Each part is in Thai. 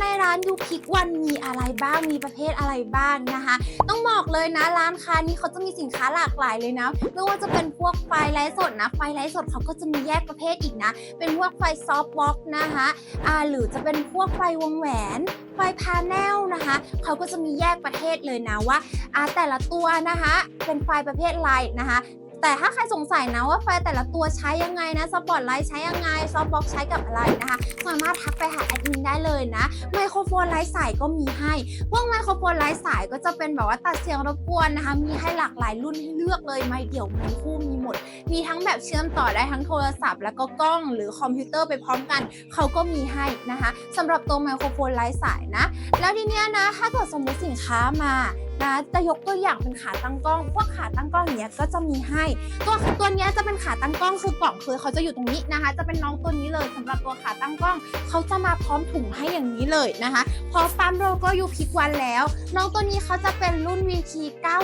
ในร้านยูพิกวันมีอะไรบ้างมีประเภทอะไรบ้างนะคะ ต้องบอกเลยนะร้านค้านี้เขาจะมีสินค้าหลากหลายเลยนะไม่ว่าจะเป็นพวกไฟไลฟ์สดนะ ไฟไลฟ์สดเขาก็จะมีแยกประเภทอีกนะ เป็นพวกไฟซอฟต์บ็อกนะคะอ่าหรือจะเป็นพวกไฟวงแหวน ไฟพาแนลนะคะเขาก็จะมีแยกประเภทเลยนะว่าอ่าแต่ละตัวนะคะ เป็นไฟประเภทอะไรนะคะ แต่ถ้าใครสงสัยนะว่าไฟแต่ละตัวใช้ยังไงนะสปอตไลท์ใช้ยังไงซอฟต์บ็อกใช้กับอะไรนะคะ สามารถทักไปหาแอดมินได้เลยนะไมโครโฟนไร้สายก็มีให้พวกไมโครโฟนไร้สายก็จะเป็นแบบว่าตัดเสียงรบกวนนะคะ มีให้หลากหลายรุ่นให้เลือกเลยไมค์เดี่ยวไมค์คู่มีหมด มีทั้งแบบเชื่อมต่อได้ทั้งโทรศัพท์ แล้วก็กล้องหรือคอมพิวเตอร์ไปพร้อมกัน เขาก็มีให้นะคะสำหรับตัวไมโครโฟนไร้สายนะ แล้วทีเนี้ยนะถ้าเกิดสมมติสินค้ามา นะจะยกตัวอย่างเป็นขาตั้งกล้อง พวกขาตั้งกล้องเนี้ยก็จะมีให้ ตัวตัวเนี้ยจะเป็นขาตั้งกล้องคือกล่องคือเขาจะอยู่ตรงนี้นะคะ จะเป็นน้องตัวนี้เลยสำหรับตัวขาตั้งกล้อง เขาจะมาพร้อมถุงให้อย่างนี้เลยนะคะพอปั๊มโลโก้ยูพิกวันแล้ว น้องตัวนี้เขาจะเป็นรุ่น VT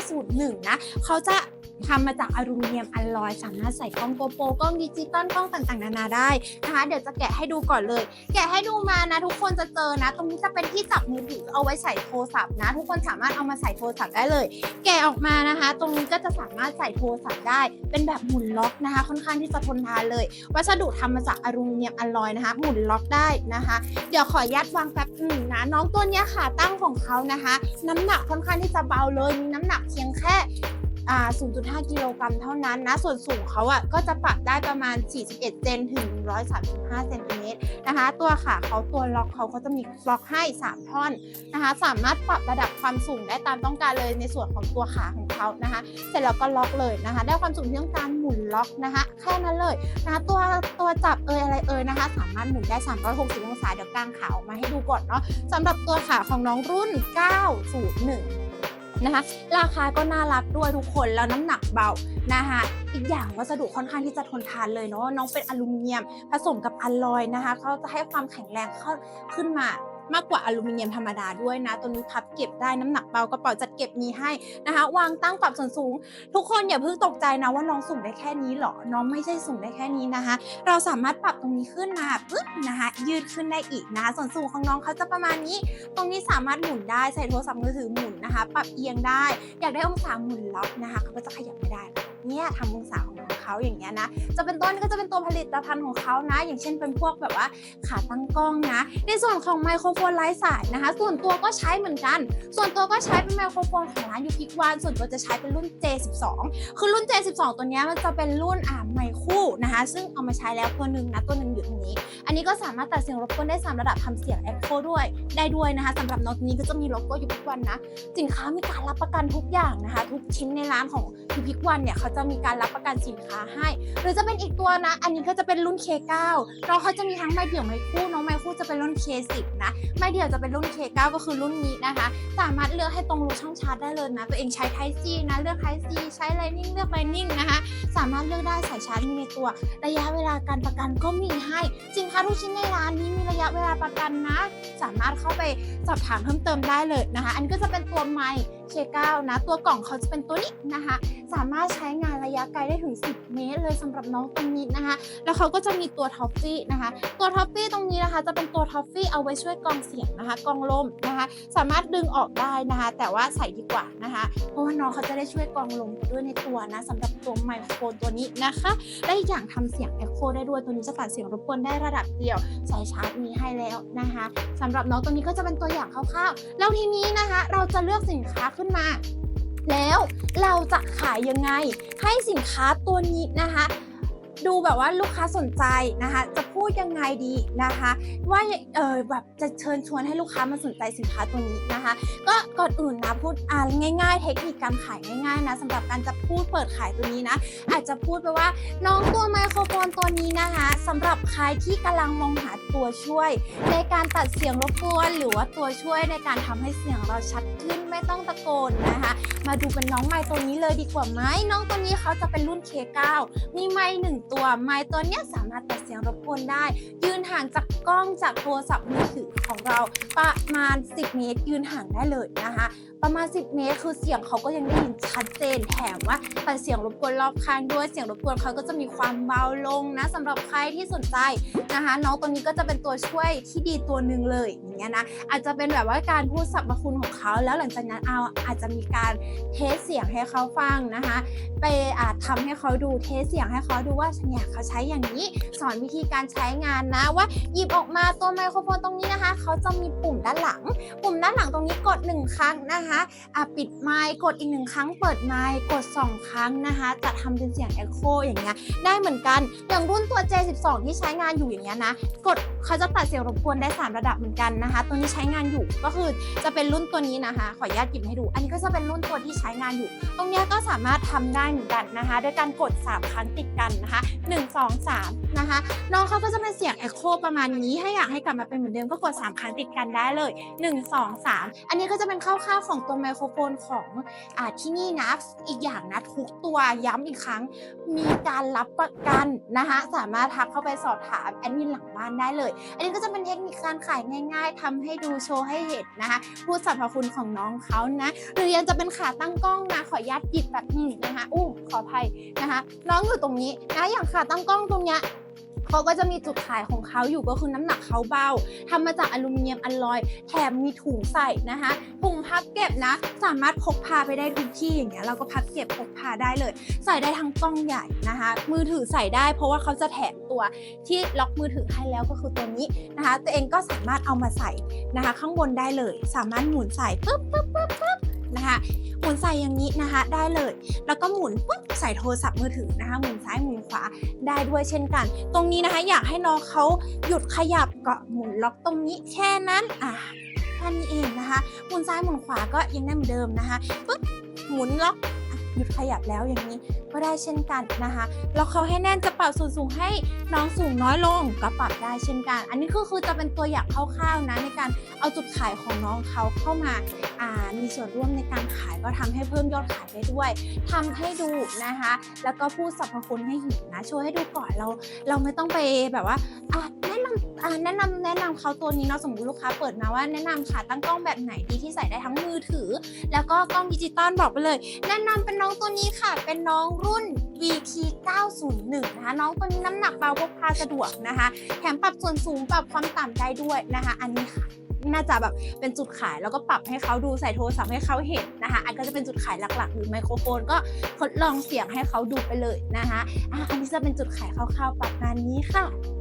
901นะเขาจะ ทำมาจากอลูมิเนียมอลลอยสามารถใส่กล้องโกโปรกล้องดิจิตอลกล้องต่างๆนานาได้นะคะ เดี๋ยวจะแกะให้ดูก่อนเลย แกะให้ดูมานะ ทุกคนจะเจอนะ ตรงนี้จะเป็นที่จับมือถือเอาไว้ใส่โทรศัพท์นะ ทุกคนสามารถเอามาใส่โทรศัพท์ได้เลย แกะออกมานะคะ ตรงนี้ก็จะสามารถใส่โทรศัพท์ได้ เป็นแบบหมุนล็อกนะคะ ค่อนข้างที่จะทนทานเลย วัสดุทำมาจากอลูมิเนียมอลลอยนะคะ หมุนล็อกได้นะคะ เดี๋ยวขอยัดวางแป๊บหนึ่งนะน้องตัวเนี้ยค่ะตั้งของเขานะคะ น้ำหนักค่อนข้างที่จะเบาเลยมีน้ำหนักเพียงแค่ 0.5 กิโลกรัมเท่านั้นนะ ส่วนสูงเขาอะก็จะปรับได้ประมาณ 41 เซนถึง 135 เซนติเมตรนะคะ ตัวขาเขาตัวล็อกเขาเขาจะมีล็อกให้ 3 ท่อนนะคะ สามารถปรับระดับความสูงได้ตามต้องการเลยในส่วนของตัวขาของเขานะคะ เสร็จแล้วก็ล็อกเลยนะคะ ได้ความสูงที่ต้องการหมุนล็อกนะคะ แค่นั้นเลยนะคะตัวตัวจับเอยอะไรเอยนะคะ สามารถหมุนได้ 360 องศาเดี๋ยวกางขาออกมาให้ดูก่อนเนาะสำหรับตัวขาของน้องรุ่น 901 นะคะ ราคาก็น่ารักด้วยทุกคนแล้วน้ำหนักเบานะคะอีกอย่างวัสดุค่อนข้างที่จะทนทานเลยเนาะน้องเป็นอลูมิเนียมผสมกับอลลอยนะคะเขาจะให้ความแข็งแรงขึ้นมา มากกว่าอลูมิเนียมธรรมดาด้วยนะ ตัวนี้พับเก็บได้น้ำหนักเบากระเป๋าจัดเก็บมีให้นะคะ วางตั้งปรับส่วนสูง ทุกคนอย่าเพิ่งตกใจนะว่าน้องสูงได้แค่นี้หรอ น้องไม่ใช่สูงได้แค่นี้นะคะ เราสามารถปรับตรงนี้ขึ้นมาปึ๊บนะคะ ยืดขึ้นได้อีกนะะส่วนสูงของน้องเขาจะประมาณนี้ ตรงนี้สามารถหมุนได้ใส่โทรศัพท์มือถือหมุนนะคะ ปรับเอียงได้ อยากได้องศาหมุนล็อกนะคะเขาก็จะขยับไม่ได้ เนี่ยทำองศาของน้องเขาอย่างเงี้ยนะ จะเป็นต้นก็จะเป็นตัวผลิตภัณฑ์ของเขานะ อย่างเช่นเป็นพวกแบบว่าขาตั้งกล้องนะ ในส่วนของไมโครโฟนไร้สายนะคะ ส่วนตัวก็ใช้เหมือนกัน ส่วนตัวก็ใช้เป็นไมโครโฟนของร้านยูพิกวันส่วนตัวจะใช้เป็นรุ่น J12 คือรุ่น J12 ตัวเนี้ยมันจะเป็นรุ่นอ่าไมค์คู่นะคะ ซึ่งเอามาใช้แล้วตัวหนึ่งนะตัวหนึ่งอยู่ตรงนี้ อันนี้ก็สามารถตัดเสียงรบกวนได้สามระดับทำเสียง Echo ด้วยได้ด้วยนะคะสำหรับน้อตนี้ก็จะมีโลโก้ยูพิกวันนะ สินค้ามีการรับประกันทุกอย่างนะคะ ทุกชิ้นในร้านของ ยูพิกวันเนี่ยเขาจะมีการรับประกันสินค้าให้ หรือจะเป็นอีกตัวนะ อันนี้ก็จะเป็นรุ่น K9 เราเขาจะมีทั้งไม้เดี่ยวไม้คู่น้องไม้คู่จะเป็นรุ่น K10 นะไม้เดี่ยวจะเป็นรุ่น K9 ก็คือรุ่นนี้นะคะ สามารถเลือกให้ตรงรูช่องชาร์จได้เลยนะ ตัวเองใช้ Type C นะเลือก Type C ใช้ Lightning เลือก Lightning นะคะสามารถเลือกได้สายชาร์จมีในตัวระยะเวลาการประกันก็มีให้สินค้าทุกชิ้นในร้านนี้มีระยะเวลาประกันนะ สามารถเข้าไปสอบถามเพิ่มเติมได้เลยนะคะ อันนี้ก็จะเป็นตัวไมค์ K9 นะตัวกล่องเขาจะเป็นตัวนี้นะคะ สามารถใช้งานระยะไกลได้ถึง 10 เมตร เลยสำหรับน้องตัวนี้นะคะ แล้วเขาก็จะมีตัวท็อฟฟี่นะคะ ตัวท็อฟฟี่ตรงนี้นะคะจะเป็นตัวท็อฟฟี่เอาไว้ช่วยกรองเสียงนะคะกรองลมนะคะ สามารถดึงออกได้นะคะ แต่ว่าใส่ดีกว่านะคะ เพราะว่าน้องเขาจะได้ช่วยกรองลมด้วยในตัวนะสำหรับตัวไมโครโฟนตัวนี้นะคะและอีกอย่างทำเสียงเอ็โคได้ด้วยตัวนี้จะตัดเสียงรบกวนได้ระดับเดียวสายชาร์จมีให้แล้วนะคะสำหรับน้องตัวนี้ก็จะเป็นตัวอย่างคร่าวๆแล้วทีนี้นะคะ เราจะเลือกสินค้าขึ้นมา แล้วเราจะขายยังไงให้สินค้าตัวนี้นะคะ ดูแบบว่าลูกค้าสนใจนะคะจะ ดยังไงดีนะคะ ว่าเออแบบจะเชิญชวนให้ลูกค้ามาสนใจสินค้าตัวนี้นะคะ ก็ก่อนอื่นนะพูดอ่าง่าย ๆ เทคนิคการขายง่ายๆนะสำหรับการจะพูดเปิดขายตัวนี้นะ อาจจะพูดไปว่าน้องตัวไมโครโฟนตัวนี้นะคะสำหรับใครที่กำลังมองหาตัวช่วย ในการตัดเสียงรบกวนหรือว่าตัวช่วยในการทำให้เสียงเราชัดขึ้นไม่ต้องตะโกนนะคะมาดูเป็นน้องไม้ตัวนี้เลยดีกว่าไหมน้องตัวนี้เขาจะเป็นรุ่น K9 มีไม้หนึ่งตัวไม้ตัวเนี้ยสามารถตัดเสียงรบกวนได้ยืนห่างจากกล้องจากโทรศัพท์มือถือของเราประมาณ 10 เมตร ยืนห่างได้เลยนะคะประมาณ 10 เมตร คือเสียงเขาก็ยังได้ยินชัดเจนแถมว่าแต่เสียงรบกวนรอบข้างด้วยเสียงรบกวนเขาก็จะมีความเบาลงนะสำหรับใครที่สนใจนะคะ น้องตัวนี้ก็จะเป็นตัวช่วยที่ดีตัวหนึ่งเลยอย่างเงี้ยนะอาจจะเป็นแบบว่าการพูดสรรพคุณของเขาแล้วหลังจากนั้นเอาอาจจะมีการเทสเสียงให้เขาฟังนะคะ ไปอาจทำให้เขาดูเทสเสียงให้เขาดูว่าเนี่ยเขาใช้อย่างนี้สอนวิธีการใช้งานนะว่าหยิบออกมาตัวไมโครโฟนตรงนี้นะคะ เขาจะมีปุ่มด้านหลัง ปุ่มด้านหลังตรงนี้กด1ครั้งนะคะอะปิดไมค์กดอีกหนึ่งครั้งเปิดไมค์กด 2 ครั้งนะคะ จะทำเป็นเสียง Echo อย่างเงี้ยได้เหมือนกันอย่างรุ่นตัว J12 ที่ใช้งานอยู่อย่างเงี้ยนะกดเขาจะตัดเสียงรบกวนได้ 3 ระดับเหมือนกันนะคะ ตัวนี้ใช้งานอยู่ก็คือจะเป็นรุ่นตัวนี้นะคะ ขออนุญาตหยิบให้ดู อันนี้ก็จะเป็นรุ่นตัวที่ใช้งานอยู่ ตรงเนี้ยก็สามารถทำได้เหมือนกันนะคะด้วยการกด 3 ครั้งติดกันนะคะ1 2 3นะคะน้องเขาก็จะเป็นเสียง Echo ประมาณนี้ให้อยากให้กลับมาเป็นเหมือนเดิมก็กด 3 ครั้งติดกันได้เลย 1 2 3 อันนี้ก็จะเป็นคร่าวๆของตัวไมโครโฟนของอที่นี่นะ อีกอย่างนะทุกตัวย้ำอีกครั้ง มีการรับประกันนะคะสามารถทักเข้าไปสอบถามแอดมินหลังบ้านได้เลย อันนี้ก็จะเป็นเทคนิคการขายง่ายๆทำให้ดูโชว์ให้เห็นนะคะพูดสรรพคุณของน้องเขานะ หรือยังจะเป็นขาตั้งกล้องนะ ขออนุญาตหยิบแบบนี้นะคะอู้ขออภัยนะคะ น้องอยู่ตรงนี้นะอย่างขาตั้งกล้องตรงเนี้ย เขาก็จะมีจุดขายของเขาอยู่ก็คือน้ำหนักเขาเบาทำมาจากอลูมิเนียมอลลอย แถมมีถุงใส่นะคะถุงพับเก็บนะ สามารถพกพาไปได้ทุกที่อย่างเงี้ยเราก็พับเก็บพกพาได้เลย ใส่ได้ทั้งกล้องใหญ่นะคะ มือถือใส่ได้เพราะว่าเขาจะแถมตัวที่ล็อกมือถือให้แล้วก็คือตัวนี้นะคะ ตัวเองก็สามารถเอามาใส่นะคะ ข้างบนได้เลย สามารถหมุนใส่ปึ๊บปึ๊บปึ๊บปึ๊บ นะคะหมุนใส่อย่างนี้นะคะได้เลย แล้วก็หมุนปุ๊บใส่โทรศัพท์มือถือนะคะหมุนซ้ายหมุนขวาได้ด้วยเช่นกัน ตรงนี้นะคะอยากให้น้องเขาหยุดขยับก็หมุนล็อกตรงนี้แค่นั้นอะแค่นี้เองนะคะหมุนซ้ายหมุนขวาก็ยังได้เหมือนเดิมนะคะปุ๊บหมุนล็อก หยุดขยับแล้วอย่างนี้ก็ได้เช่นกันนะคะล็อกเขาให้แน่นจะปรับส่วนสูงให้น้องสูงน้อยลงก็ปรับได้เช่นกัน อันนี้ก็คือจะเป็นตัวอย่างคร่าวๆนะในการเอาจุดขายของน้องเขาเข้ามาามีส่วนร่วมในการขายก็ทำให้เพิ่มยอดขายได้ด้วยทำให้ดูนะคะ แล้วก็พูดสรรพคุณให้เห็นนะโชว์ให้ดูก่อนเรา เราไม่ต้องไปแบบว่าอะ นำอะแนะนำแนะนำเขาตัวนี้เนาะสมมติลูกค้าเปิดมาว่าแนะนำขาตั้งกล้องแบบไหนดีที่ใส่ได้ทั้งมือถือ แล้วก็กล้องดิจิตอลบอกไปเลย แนะนำเป็นน้องตัวนี้ค่ะ เป็นน้องรุ่น VT 901นะคะน้องตัวนี้น้ำหนักเบาพกพาสะดวกนะคะ แถมปรับส่วนสูงปรับความต่ำได้ด้วยนะคะ อันนี้ค่ะน่าจะแบบเป็นจุดขายแล้วก็ปรับให้เขาดูใส่โทรศัพท์ให้เขาเห็นนะคะ อันก็จะเป็นจุดขายหลักๆ หรือไมโครโฟนก็ทดลองเสียงให้เขาดูไปเลยนะคะอะอันนี้จะเป็นจุดขายคร่าวๆประมาณนี้ค่ะ